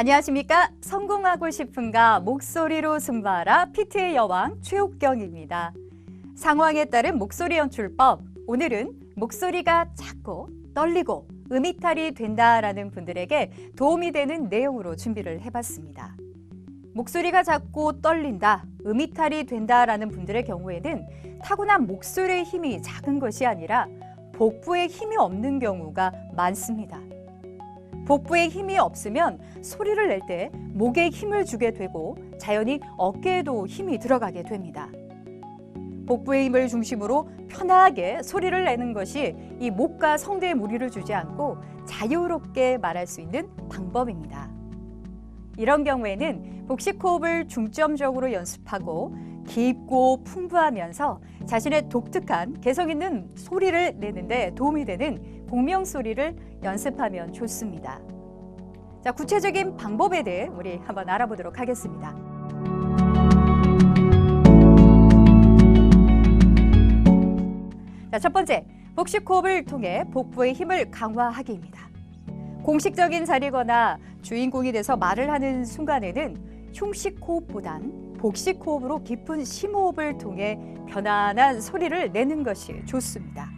안녕하십니까? 성공하고 싶은가 목소리로 승부하라 PT의 여왕 최옥경입니다. 상황에 따른 목소리 연출법. 오늘은 목소리가 작고 떨리고 음이탈이 된다라는 분들에게 도움이 되는 내용으로 준비를 해봤습니다. 목소리가 작고 떨린다, 음이탈이 된다라는 분들의 경우에는 타고난 목소리의 힘이 작은 것이 아니라 복부에 힘이 없는 경우가 많습니다. 복부에 힘이 없으면 소리를 낼 때 목에 힘을 주게 되고 자연히 어깨에도 힘이 들어가게 됩니다. 복부의 힘을 중심으로 편하게 소리를 내는 것이 이 목과 성대에 무리를 주지 않고 자유롭게 말할 수 있는 방법입니다. 이런 경우에는 복식 호흡을 중점적으로 연습하고 깊고 풍부하면서 자신의 독특한 개성 있는 소리를 내는데 도움이 되는 공명 소리를 연습하면 좋습니다. 자, 구체적인 방법에 대해 우리 한번 알아보도록 하겠습니다. 자, 첫 번째, 복식 호흡을 통해 복부의 힘을 강화하기입니다. 공식적인 자리거나 주인공이 돼서 말을 하는 순간에는 흉식 호흡보단 복식 호흡으로 깊은 심호흡을 통해 편안한 소리를 내는 것이 좋습니다.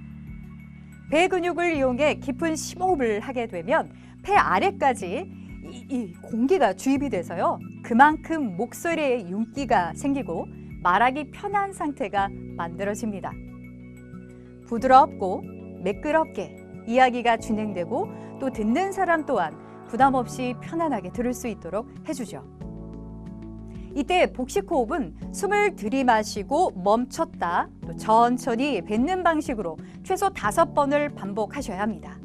배 근육을 이용해 깊은 심호흡을 하게 되면 폐 아래까지 이, 이 공기가 주입이 돼서요. 그만큼 목소리에 윤기가 생기고 말하기 편한 상태가 만들어집니다. 부드럽고 매끄럽게 이야기가 진행되고 또 듣는 사람 또한 부담 없이 편안하게 들을 수 있도록 해주죠. 이때 복식 호흡은 숨을 들이마시고 멈췄다 또 천천히 뱉는 방식으로 최소 다섯 번을 반복하셔야 합니다.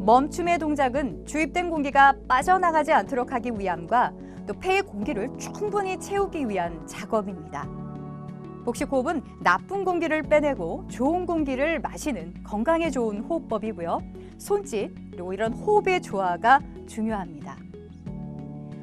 멈춤의 동작은 주입된 공기가 빠져나가지 않도록 하기 위함과 또 폐의 공기를 충분히 채우기 위한 작업입니다. 복식 호흡은 나쁜 공기를 빼내고 좋은 공기를 마시는 건강에 좋은 호흡법이고요. 손짓 그리고 이런 호흡의 조화가 중요합니다.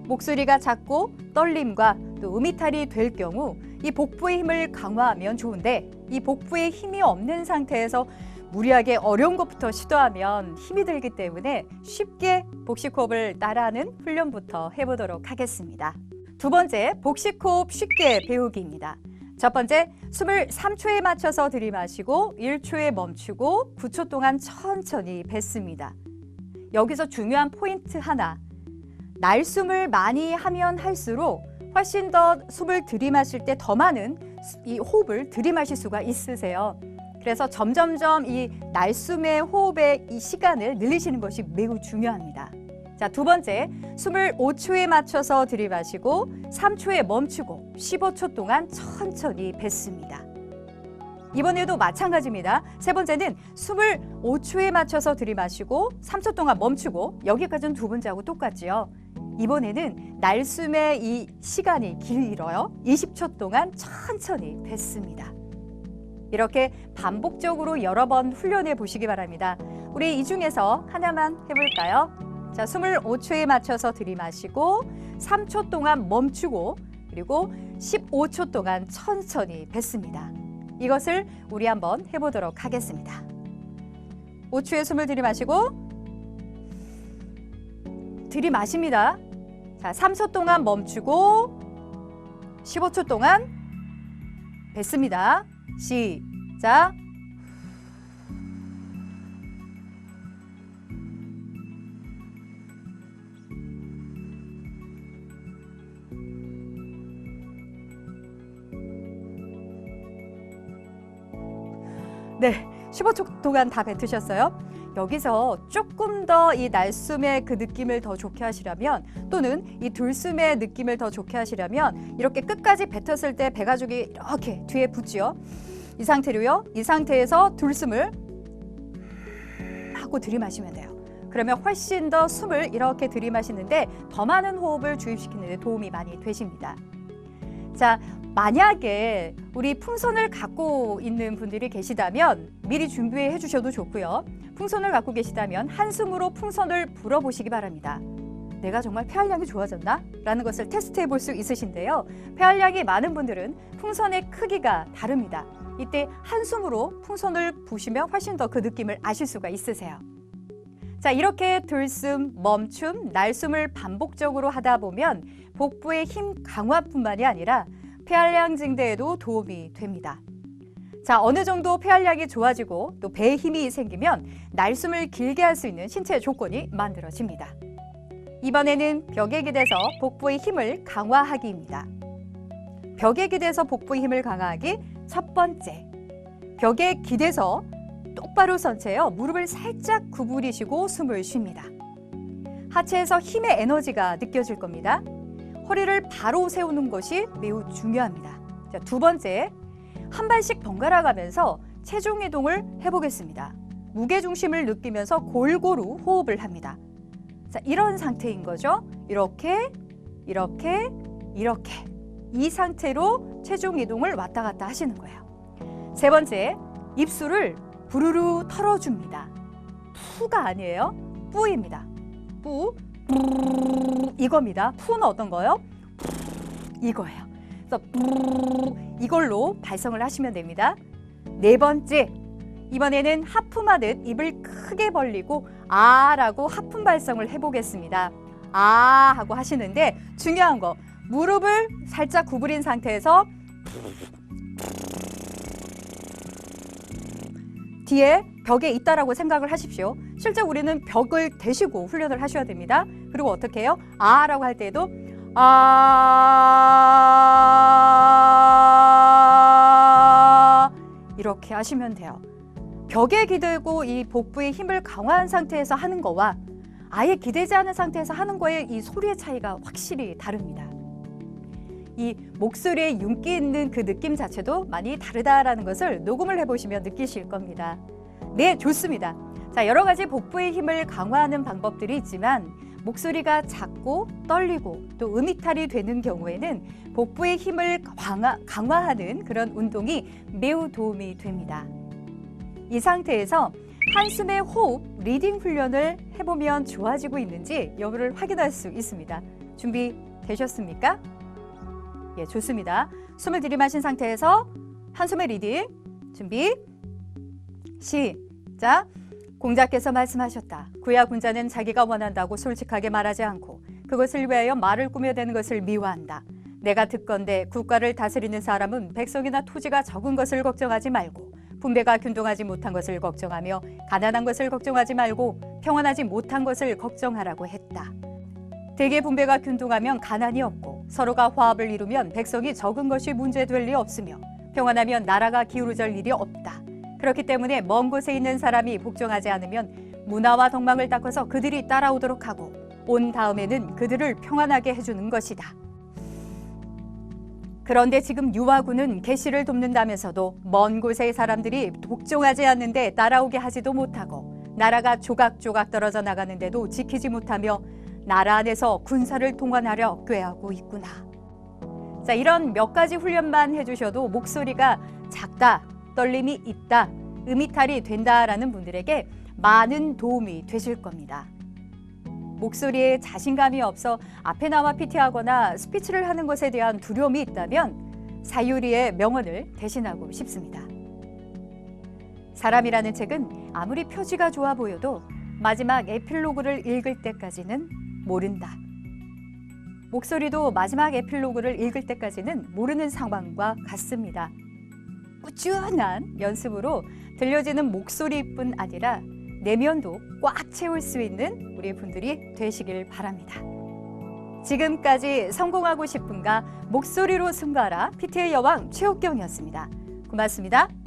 목소리가 작고 떨림과 또 음이탈이 될 경우 이 복부의 힘을 강화하면 좋은데 이 복부에 힘이 없는 상태에서 무리하게 어려운 것부터 시도하면 힘이 들기 때문에 쉽게 복식호흡을 따라하는 훈련부터 해보도록 하겠습니다. 두 번째, 복식호흡 쉽게 배우기입니다. 첫 번째, 숨을 3초에 맞춰서 들이마시고 1초에 멈추고 9초 동안 천천히 뱉습니다. 여기서 중요한 포인트 하나. 날숨을 많이 하면 할수록 훨씬 더 숨을 들이마실 때 더 많은 이 호흡을 들이마실 수가 있으세요. 그래서 점점점 이 날숨의 호흡의 이 시간을 늘리시는 것이 매우 중요합니다. 자, 두 번째, 숨을 5초에 맞춰서 들이마시고 3초에 멈추고 15초 동안 천천히 뱉습니다. 이번에도 마찬가지입니다. 세 번째는 숨을 5초에 맞춰서 들이마시고 3초 동안 멈추고 여기까지는 두 번째하고 똑같지요. 이번에는 날숨의 이 시간이 길어요. 20초 동안 천천히 뱉습니다. 이렇게 반복적으로 여러 번 훈련해 보시기 바랍니다. 우리 이 중에서 하나만 해볼까요? 자, 숨을 5초에 맞춰서 들이마시고 3초 동안 멈추고 그리고 15초 동안 천천히 뱉습니다. 이것을 우리 한번 해보도록 하겠습니다. 5초에 숨을 들이마시고 들이마십니다. 자, 3초 동안 멈추고 15초 동안 뱉습니다. 시작. 네, 15초 동안 다 뱉으셨어요? 여기서 조금 더 이 날숨의 그 느낌을 더 좋게 하시려면 또는 이 들숨의 느낌을 더 좋게 하시려면 이렇게 끝까지 뱉었을 때 배가죽이 이렇게 뒤에 붙지요. 이 상태로요. 이 상태에서 들숨을 하고 들이마시면 돼요. 그러면 훨씬 더 숨을 이렇게 들이마시는데 더 많은 호흡을 주입시키는 데 도움이 많이 되십니다. 자, 만약에 우리 풍선을 갖고 있는 분들이 계시다면 미리 준비해 주셔도 좋고요. 풍선을 갖고 계시다면 한숨으로 풍선을 불어보시기 바랍니다. 내가 정말 폐활량이 좋아졌나? 라는 것을 테스트해 볼 수 있으신데요. 폐활량이 많은 분들은 풍선의 크기가 다릅니다. 이때 한숨으로 풍선을 부시면 훨씬 더 그 느낌을 아실 수가 있으세요. 자, 이렇게 들숨, 멈춤, 날숨을 반복적으로 하다 보면 복부의 힘 강화뿐만이 아니라 폐활량 증대에도 도움이 됩니다. 자, 어느 정도 폐활량이 좋아지고 또 배에 힘이 생기면 날숨을 길게 할 수 있는 신체 조건이 만들어집니다. 이번에는 벽에 기대서 복부의 힘을 강화하기입니다. 벽에 기대서 복부의 힘을 강화하기 첫 번째. 벽에 기대서 똑바로 선 채요. 무릎을 살짝 구부리시고 숨을 쉽니다. 하체에서 힘의 에너지가 느껴질 겁니다. 허리를 바로 세우는 것이 매우 중요합니다. 자, 두 번째, 한 발씩 번갈아 가면서 체중 이동을 해보겠습니다. 무게 중심을 느끼면서 골고루 호흡을 합니다. 자, 이런 상태인 거죠. 이렇게, 이렇게, 이렇게. 이 상태로 체중 이동을 왔다 갔다 하시는 거예요. 세 번째, 입술을 부르르 털어줍니다. 푸가 아니에요. 뿌입니다. 뿌. 이겁니다. 푸는 어떤 거요? 이거예요. 그래서 이걸로 발성을 하시면 됩니다. 네 번째, 이번에는 하품하듯 입을 크게 벌리고 아라고 하품 발성을 해보겠습니다. 아 하고 하시는데 중요한 거 무릎을 살짝 구부린 상태에서 뒤에 벽에 있다라고 생각을 하십시오. 실제 우리는 벽을 대시고 훈련을 하셔야 됩니다. 그리고 어떻게 해요? 아 라고 할 때도 아 이렇게 하시면 돼요. 벽에 기대고 이 복부의 힘을 강화한 상태에서 하는 거와 아예 기대지 않은 상태에서 하는 거의 이 소리의 차이가 확실히 다릅니다. 이 목소리에 윤기 있는 그 느낌 자체도 많이 다르다라는 것을 녹음을 해보시면 느끼실 겁니다. 네, 좋습니다. 자, 여러 가지 복부의 힘을 강화하는 방법들이 있지만 목소리가 작고 떨리고 또 음이탈이 되는 경우에는 복부의 힘을 강화, 강화하는 그런 운동이 매우 도움이 됩니다. 이 상태에서 한숨의 호흡 리딩 훈련을 해보면 좋아지고 있는지 여부를 확인할 수 있습니다. 준비되셨습니까? 예, 좋습니다. 숨을 들이마신 상태에서 한숨의 리딩 준비 시작. 공자께서 말씀하셨다. 구야 군자는 자기가 원한다고 솔직하게 말하지 않고 그것을 위하여 말을 꾸며대는 것을 미워한다. 내가 듣건대 국가를 다스리는 사람은 백성이나 토지가 적은 것을 걱정하지 말고 분배가 균등하지 못한 것을 걱정하며 가난한 것을 걱정하지 말고 평안하지 못한 것을 걱정하라고 했다. 대개 분배가 균등하면 가난이 없고 서로가 화합을 이루면 백성이 적은 것이 문제될 리 없으며 평안하면 나라가 기울어질 일이 없다. 그렇기 때문에 먼 곳에 있는 사람이 복종하지 않으면 문화와 덕망을 닦아서 그들이 따라오도록 하고 온 다음에는 그들을 평안하게 해주는 것이다. 그런데 지금 유아군은 개시를 돕는다면서도 먼 곳의 사람들이 복종하지 않는데 따라오게 하지도 못하고 나라가 조각조각 떨어져 나가는데도 지키지 못하며 나라 안에서 군사를 동원하려 꾀하고 있구나. 자, 이런 몇 가지 훈련만 해주셔도 목소리가 작다, 떨림이 있다, 음이탈이 된다라는 분들에게 많은 도움이 되실 겁니다. 목소리에 자신감이 없어 앞에 나와 PT하거나 스피치를 하는 것에 대한 두려움이 있다면 사유리의 명언을 대신하고 싶습니다. 사람이라는 책은 아무리 표지가 좋아 보여도 마지막 에필로그를 읽을 때까지는 모른다. 목소리도 마지막 에필로그를 읽을 때까지는 모르는 상황과 같습니다. 꾸준한 연습으로 들려지는 목소리뿐 아니라 내면도 꽉 채울 수 있는 우리 분들이 되시길 바랍니다. 지금까지 성공하고 싶은가 목소리로 승부하라 PT의 여왕 최옥경이었습니다. 고맙습니다.